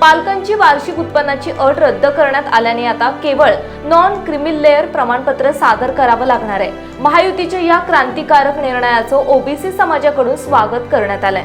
पालकांची वार्षिक उत्पन्नाची अट रद्द करण्यात आल्याने आता केवळ नॉन क्रिमिल लेअर प्रमाणपत्र सादर करावं लागणार आहे. महायुतीच्या या क्रांतिकारक निर्णयाचं ओबीसी समाजाकडून स्वागत करण्यात आलंय.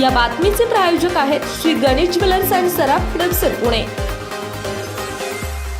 या बातमीचे प्रायोजक आहेत श्री गणेश ज्वेलर्स अँड सराफ हडपसर पुणे.